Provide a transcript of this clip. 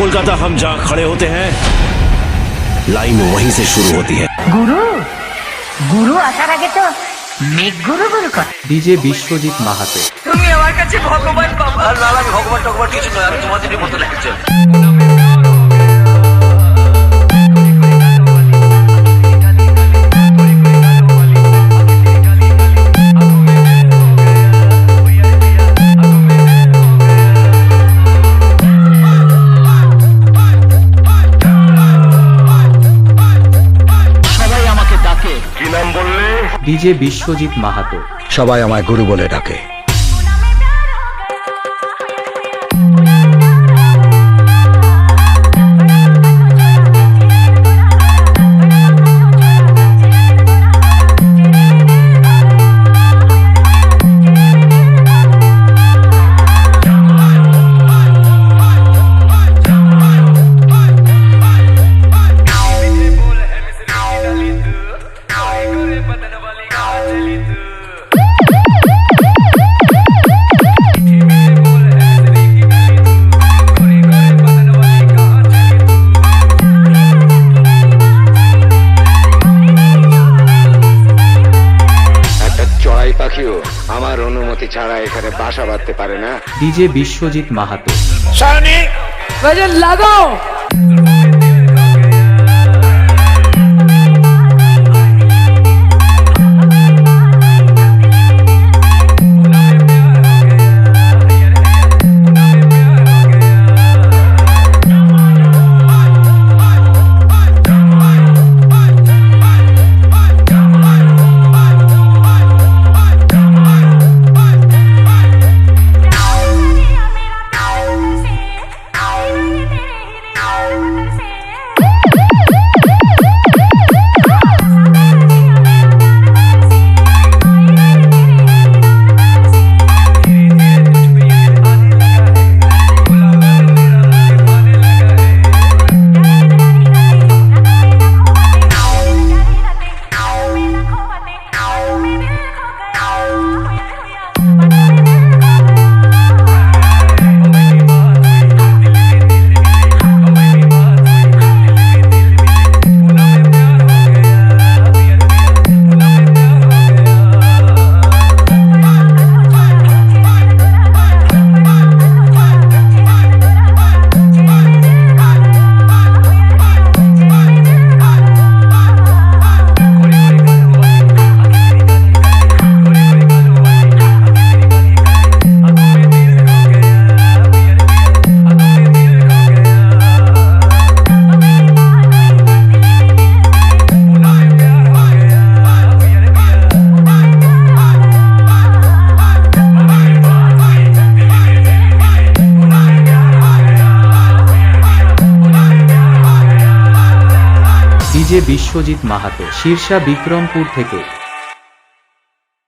कोलकाता हम जहाँ खड़े होते हैं लाइन वहीं से शुरू होती है গুরু গুরু আসার আগে তো মেঘ গুরু গুরু কর ডিজে বিশ্বজিৎ মাহাতো তুমি আমার কাছে ভগবান বাবা না আমি ভগবান টগবান কিছু নয় আমি তোমাদেরই মতো একজন ডাকে ডিজে বিশ্বজিৎ মাহাতো। সবাই আমায় গুরু বলে ডাকে। চড়াই পাখিও আমার অনুমতি ছাড়া এখানে বাসা বাঁধতে পারে না। ডিজে বিশ্বজিৎ মাহাতো। বিশ্বজিৎ মাহাতো শীর্ষা বিক্রমপুর থেকে।